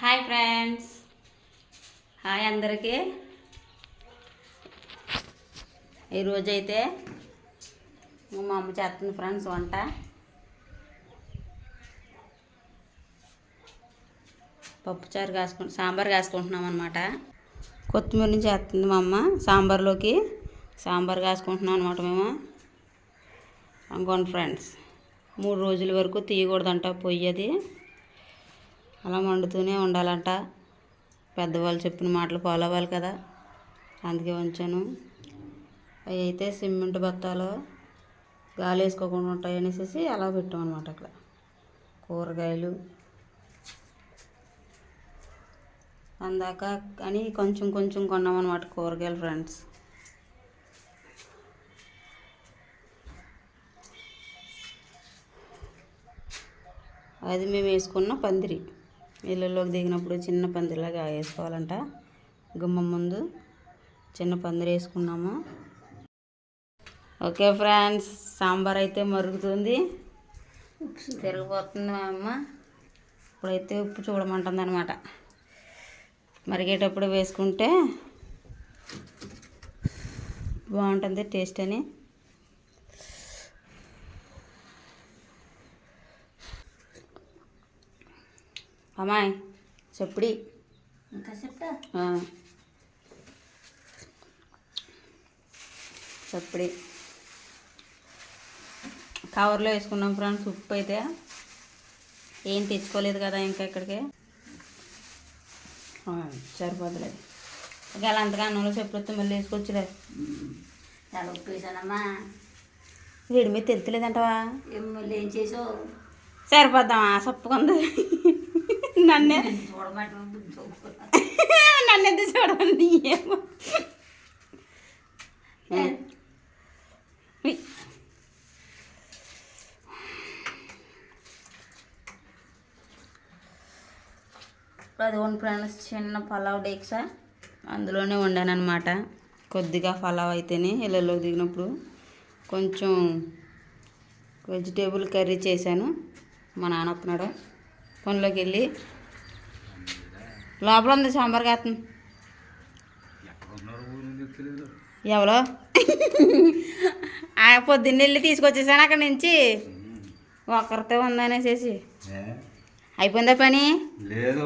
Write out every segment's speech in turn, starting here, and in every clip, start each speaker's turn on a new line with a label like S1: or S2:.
S1: Hi friends. Hi అందరికీ. ఈరోజు అయితే మా అమ్మ చేస్తుంది ఫ్రెండ్స్ వంట. పప్పుచారు కాసుకుంటు సాంబార్ కాసుకుంటున్నాం అనమాట కొత్తిమీర నుంచి వేస్తుంది మా అమ్మ సాంబార్లోకి. సాంబార్ కాసుకుంటున్నాం అనమాట మేము. అనుకోండి ఫ్రెండ్స్. మూడు రోజుల వరకు తీయకూడదంట పొయ్యి అది. అలా మండుతూనే ఉండాలంట. పెద్దవాళ్ళు చెప్పిన మాటలు ఫాలో అవ్వాలి కదా. అందుకే ఉంచాను. అవి అయితే సిమెంట్ బత్తాలు గాలి వేసుకోకుండా ఉంటాయి అనేసి అలా పెట్టాం అనమాట అక్కడ. కూరగాయలు. అందాక అని కొంచెం కొంచెం కొన్నామన్నమాట కూరగాయలు ఫ్రెండ్స్. అది మేము వేసుకున్న పందిరి. ఇళ్ళలోకి దిగినప్పుడు చిన్న పందిరిలాగా వేసుకోవాలంట. గుమ్మం ముందు చిన్న పందిరి వేసుకున్నాము. ఓకే ఫ్రెండ్స్ సాంబార్ అయితే మరుగుతుంది. తిరిగిపోతుంది మా అమ్మ. ఇప్పుడైతే ఉప్పు చూడమంటుంది అనమాట మరిగేటప్పుడు వేసుకుంటే బాగుంటుంది టేస్ట్ అని. అమ్మాయి చెప్పుడి.
S2: ఇంకా చెప్తా.
S1: చప్పడి. కవర్లో వేసుకున్నాం ఫ్రెండ్స్ ఉప్పు అయితే. ఏం తెచ్చుకోలేదు కదా ఇంకా ఇక్కడికి. సరిపోతులేదు. ఒకవేళ అంతగా అన్నంలో చెప్పొస్తే మళ్ళీ వేసుకొచ్చులే
S2: చాలా ఉప్పు వేసానమ్మా.
S1: వీడి మీద తెలుతులేదంటవా?
S2: మళ్ళీ ఏం చేసావు?
S1: సరిపోద్దామా? సప్పుకుంది నన్నే
S2: చూడమాట
S1: నన్ను చూడండి ఏమో అది వన్ ఫ్రెండ్స్ చిన్న పలావ్ డేక్సా? అందులోనే వండాననమాట కొద్దిగా పలావ్ అయితేనే ఇళ్ళలోకి దిగినప్పుడు కొంచెం వెజిటేబుల్ కర్రీ చేశాను. మా నాన్న పనిలోకి వెళ్ళి లోపల ఉంది సాంబార్ కాస్తుంది ఎవరో ఆ పొద్దున్న వెళ్ళి తీసుకొచ్చేసాను అక్కడి నుంచి. ఒక్కరితో ఉందనేసేసి. అయిపోయిందా పని?
S3: లేదు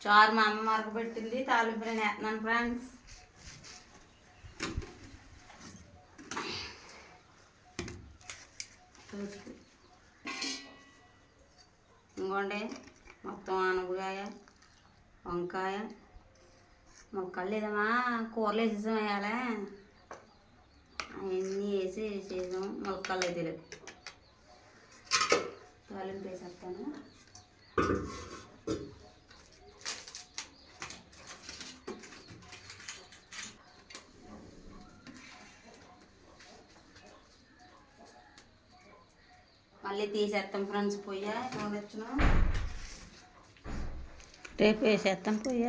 S1: చారు మా అమ్మ మరక పెట్టింది తాలింపు నేను వేస్తున్నాను ఫ్రెండ్స్ ఇంకోండి మొత్తం ఆనపకాయ వంకాయ. మొక్కలు లేదమ్మా కూరలు వేసేసాం వేయాలి అవన్నీ వేసి వేసేసాం మొక్కలు అయితే తాలింపు వేసేస్తాను. మళ్ళీ తీసేస్తాం ఫ్రెండ్స్ పొయ్య. చూడొచ్చును
S2: రేపు వేసేస్తాం పొయ్య.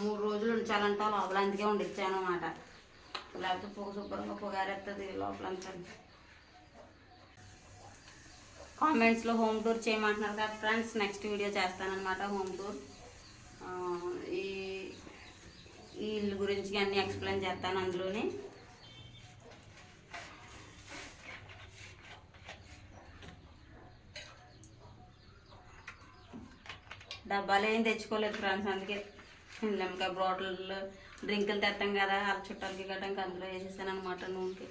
S1: మూడు రోజులు ఉంచాలంట. లోపల అందుకే వండిచ్చాను అనమాట లేకపోతే పొగ శుభ్రంగా పొగారేస్తుంది లోపలంతా కామెంట్స్లో హోమ్ టూర్ చేయమంటున్నారు కదా ఫ్రెండ్స్ నెక్స్ట్ వీడియో చేస్తానన్నమాట హోమ్ టూర్ ఈ ఇల్లు గురించి అన్నీ ఎక్స్ప్లెయిన్ చేస్తాను అందులోని. డబ్బాలు ఏం తెచ్చుకోలేదు ఫ్రెండ్స్ అందుకే ఇంకా బాటిల్ డ్రింకులు తెస్తాం కదా వాళ్ళ చుట్టాలకి గట్టంకి అందులో వేసేసాను అనమాట నూనెకి.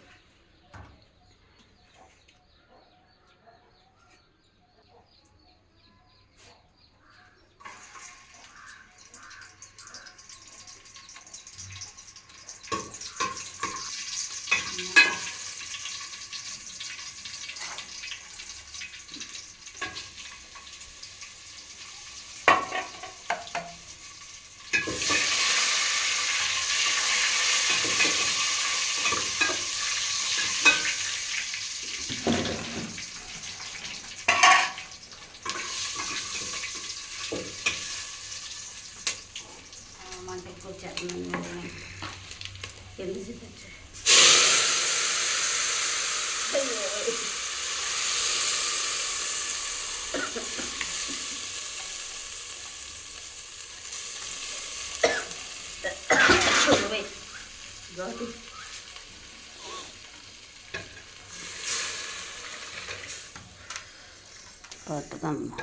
S1: పట్టుదమ్మా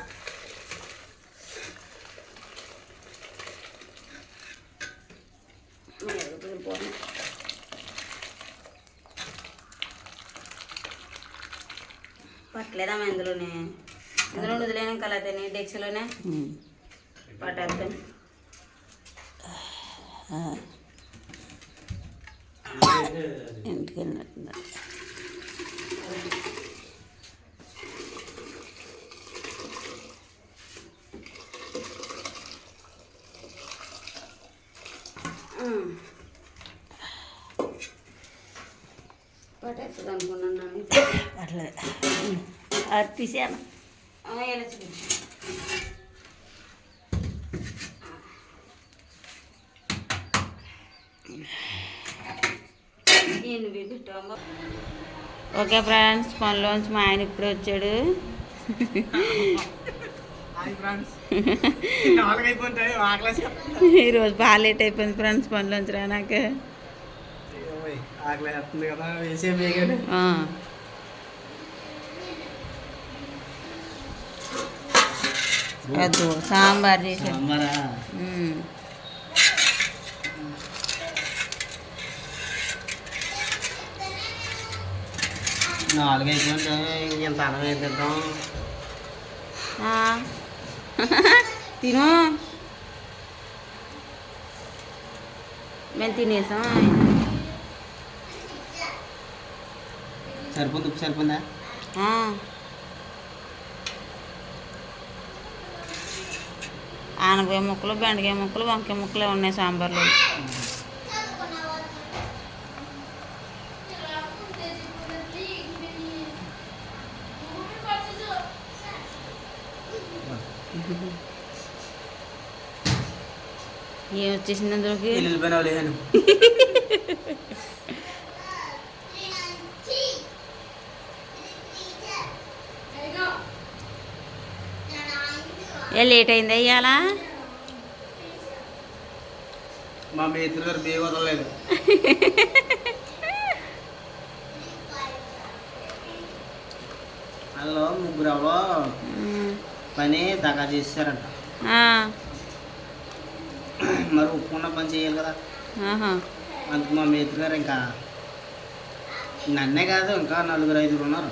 S3: పట్టలేదమ్మా కలతని డెక్స్లోనే పట్టేస్తాను.
S1: ఇంటికి వెళ్ళినట్టు
S3: పట్టేస్తుంది అనుకున్నాను
S1: పర్లేదు. అది తీసాను ఓకే ఫ్రెండ్స్ పనిలోంచి మా ఆయన ఇప్పుడు వచ్చాడు. ఈరోజు బాగా లేట్ అయిపోయింది ఫ్రెండ్స్ పనిలోంచి రానాక.
S4: ఆకలేస్తుంది
S1: వద్దు సాంబార్ చేసాను
S4: సాంబారా?
S1: ఉమ్.
S4: నాలుగు అయిపోయింటాయి ఇంత అన్నం తింటాం.
S1: తిను. మేము తినేసాం.
S4: సరిపోతుంది ఉప్పు సరిపోయిందా
S1: ఆ. ఆనపకాయ ముక్కలు బెండకాయ ముక్కలు వంకాయ ముక్కలు ఉన్నాయి సాంబార్లో. ఏం వచ్చేసింది అందులోకి ఏ లేట్ అయిందా ఇవాళ
S4: మా మేత్రి గారు బే వదలలేదు. అందులో ముగ్గురు ఎవరో పని దగా చేశారంట మరి ఒప్పుకున్న పని చేయాలి కదా. అందుకు మా మేత్రి గారు ఇంకా నన్నే కాదు ఇంకా నలుగురు ఐదుగురు ఉన్నారు.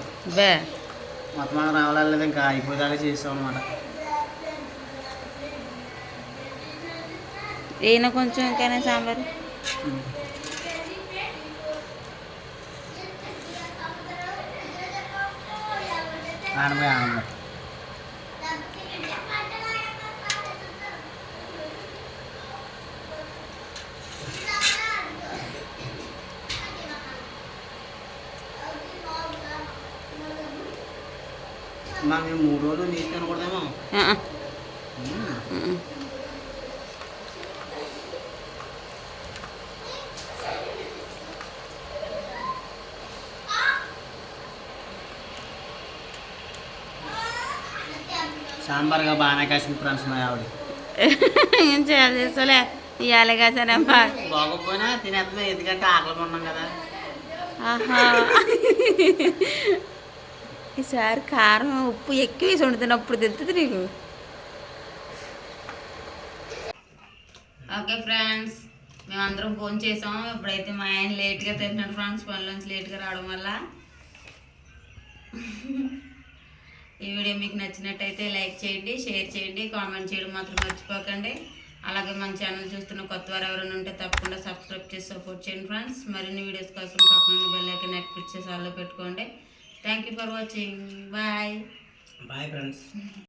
S4: మొత్తం రావాలేదు ఇంకా అయిపోయేదాకా చేసాం అనమాట
S1: ఈయన కొంచెం ఇంకానే సాంబార్?
S4: మా మేము మూడు రోజులు నీళ్ళు తినకూడదేమో సాంబార్గా బాగానే కాసింది ఫ్రెండ్స్ మా ఆవిడ.
S1: ఏం చేయాలి చేసుకోలే ఇవ్వాలి కాసానమ్మా
S4: బాగోపోయినా తినేస్తున్నాం ఎందుకంటే ఆకలి ఉన్నాం కదా.
S1: ఆహా. ఈసారి కారం ఉప్పు ఎక్కువ వేసి వండుతున్నప్పుడు తెలుస్తుంది నీకు? ఓకే ఫ్రెండ్స్ మేమందరం ఫోన్ చేసాం. ఇప్పుడైతే మా ఆయన లేట్గా తింటున్నాడు ఫ్రెండ్స్ పనిలోంచి లేట్గా రావడం వల్ల. ఈ వీడియో మీకు నచ్చినట్టయితే లైక్ చేయండి షేర్ చేయండి కామెంట్ చేయడం మాత్రం మర్చిపోకండి. అలాగే మన ఛానల్ చూస్తున్న కొత్త వారు ఎవరైనా ఉంటే తప్పకుండా సబ్స్క్రైబ్ చేసి సపోర్ట్ చేయండి ఫ్రెండ్స్. మరిన్ని వీడియోస్ కోసం పక్కన బెల్ ఐకన్ యాక్టివేట్ చేసి ఆల్లో పెట్టుకోండి. Thank you for watching bye
S4: bye friends